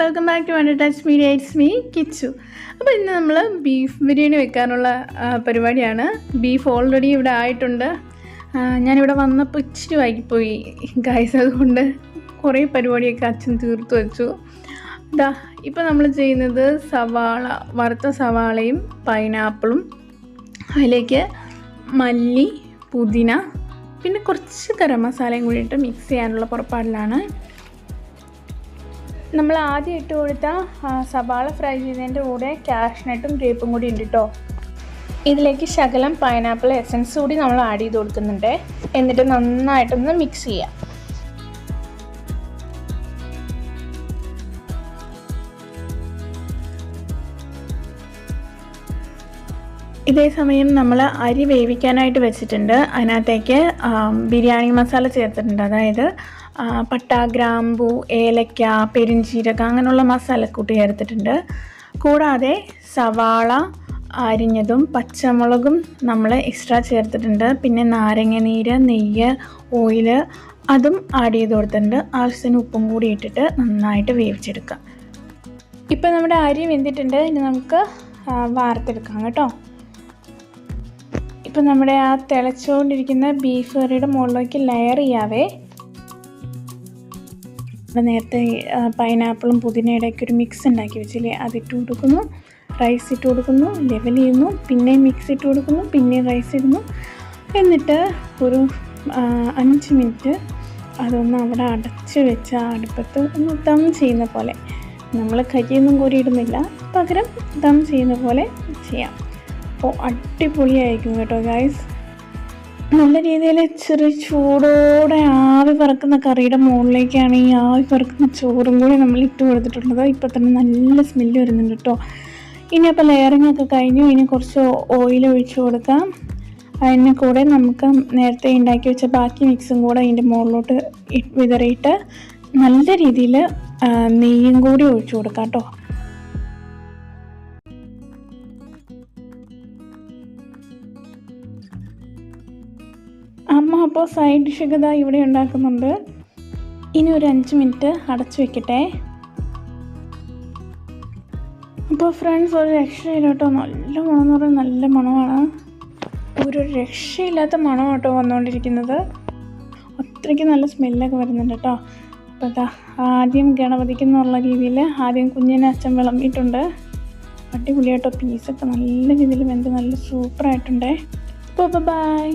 Welcome back to wonder touch media it's me Kichu അപ്പോൾ ഇന്ന് നമ്മൾ ബീഫ് ബിരിയാണി വെക്കാനുള്ള പരിപാടിയാണ്. ബീഫ് ഓൾറെഡി ഇവിടെ ആയിട്ടുണ്ട്. ഞാനിവിടെ വന്നപ്പോൾ ഇച്ചിരി വൈകിപ്പോയി ഗൈസ് അതുകൊണ്ട് കുറേ പരിപാടിയൊക്കെ അച്ഛൻ തീർത്തു വെച്ചു. ഇതാ ഇപ്പോൾ നമ്മൾ ചെയ്യുന്നത് സവാള വറുത്ത സവാളയും പൈനാപ്പിളും അതിലേക്ക് മല്ലി പുതിന പിന്നെ കുറച്ച് ഗരം മസാലയും കൂടിയിട്ട് മിക്സ് ചെയ്യാനുള്ള പുറപ്പാടിലാണ്. നമ്മൾ ആദ്യം ഇട്ട് കൊടുത്ത സവാള ഫ്രൈ ചെയ്തതിന്റെ കൂടെ കാഷ്നട്ടും ഗ്രേപ്പും കൂടി ഉണ്ട് കേട്ടോ ഇതിലേക്ക് ശകലം പൈനാപ്പിൾ എസൻസ് കൂടി നമ്മൾ ആഡ് ചെയ്ത് കൊടുക്കുന്നുണ്ട്. എന്നിട്ട് നന്നായിട്ടൊന്ന് മിക്സ് ചെയ്യാം. ഇതേ സമയം നമ്മൾ അരി വേവിക്കാനായിട്ട് വെച്ചിട്ടുണ്ട്. അതിനകത്തേക്ക് ബിരിയാണി മസാല ചേർത്തിട്ടുണ്ട്. അതായത് പട്ട ഗ്രാമ്പു ഏലക്ക പെരുംജീരകം അങ്ങനെയുള്ള മസാലക്കൂട്ട് ചേർത്തിട്ടുണ്ട്. കൂടാതെ സവാള അരിഞ്ഞതും പച്ചമുളകും നമ്മൾ എക്സ്ട്രാ ചേർത്തിട്ടുണ്ട്. പിന്നെ നാരങ്ങ നീര് നെയ്യ് ഓയിൽ അതും ആഡ് ചെയ്ത് കൊടുത്തിട്ടുണ്ട്. ആവശ്യത്തിന് ഉപ്പും കൂടി ഇട്ടിട്ട് നന്നായിട്ട് വേവിച്ചെടുക്കാം. ഇപ്പം നമ്മുടെ അരി വെന്തിട്ടുണ്ട്. ഇനി നമുക്ക് വാർത്തെടുക്കാം കേട്ടോ. ഇപ്പം നമ്മുടെ ആ തിളച്ചുകൊണ്ടിരിക്കുന്ന ബീഫ് കറിയുടെ മുകളിലേക്ക് ലെയർ ചെയ്യാവേ. നമ്മൾ നേരത്തെ പൈനാപ്പിളും പുതിനയുടെ ഒക്കെ ഒരു മിക്സ് ഉണ്ടാക്കി വെച്ചില്ലേ? അതിട്ട് കൊടുക്കുന്നു റൈസ് ഇട്ട് കൊടുക്കുന്നു ലെവൽ ചെയ്യുന്നു പിന്നെ മിക്സ് ഇട്ട് കൊടുക്കുന്നു പിന്നെ റൈസ് ഇടുന്നു. എന്നിട്ട് ഒരു അഞ്ച് മിനിറ്റ് അതൊന്ന് അവിടെ അടച്ച് വെച്ച അടുപ്പത്ത് ഒന്ന് ദം ചെയ്യുന്ന പോലെ. നമ്മൾ കരിയൊന്നും ഇടുന്നില്ല. പകരം ദം ചെയ്യുന്ന പോലെ ചെയ്യാം. അപ്പോൾ അടിപൊളിയായിരിക്കും കേട്ടോ ഗായ്സ് നല്ല രീതിയിൽ ചെറിയ ചൂടോടെ ആവി പറക്കുന്ന കറിയുടെ മുകളിലേക്കാണ് ഈ ആവി പറക്കുന്ന ചോറും കൂടി നമ്മൾ ഇട്ട് കൊടുത്തിട്ടുള്ളത് ഇപ്പോൾ തന്നെ നല്ല സ്മെല്ല് വരുന്നുണ്ട് കേട്ടോ. ഇനി അപ്പോൾ ലെയറിംഗ് ഒക്കെ കഴിഞ്ഞു. ഇനി കുറച്ച് ഓയിൽ ഒഴിച്ചു കൊടുക്കാം. അതിന് കൂടെ നമുക്ക് നേരത്തെ ഉണ്ടാക്കി വെച്ച ബാക്കി മിക്സും കൂടെ അതിന്റെ മുകളിലോട്ട് വിതറിയിട്ട് നല്ല രീതിയിൽ നെയ്യും കൂടി ഒഴിച്ചു കൊടുക്കാം കേട്ടോ. അമ്മ അപ്പോൾ സൈഡ് ഡിഷൊക്കെ ഇതാ ഇവിടെ ഉണ്ടാക്കുന്നുണ്ട്. ഇനി ഒരു അഞ്ച് മിനിറ്റ് അടച്ചു വെക്കട്ടെ. അപ്പോൾ ഫ്രണ്ട്സ് ഒരു രക്ഷയില്ല കേട്ടോ നല്ല മണം എന്ന് പറഞ്ഞാൽ നല്ല മണമാണ്. ഒരു രക്ഷയില്ലാത്ത മണം കേട്ടോ വന്നുകൊണ്ടിരിക്കുന്നത് അത്രയ്ക്ക് നല്ല സ്മെല്ലൊക്കെ വരുന്നുണ്ട് കേട്ടോ അപ്പോൾ അതാ ആദ്യം ഗണപതിക്ക് എന്നുള്ള രീതിയിൽ ആദ്യം കുഞ്ഞിനെ അച്ഛൻ വിളമ്പിയിട്ടുണ്ട്. അടിപൊളിയായിട്ടോ പീസൊക്കെ നല്ല രീതിയിൽ വെന്ത് നല്ല സൂപ്പറായിട്ടുണ്ടേ അപ്പോൾ ബൈ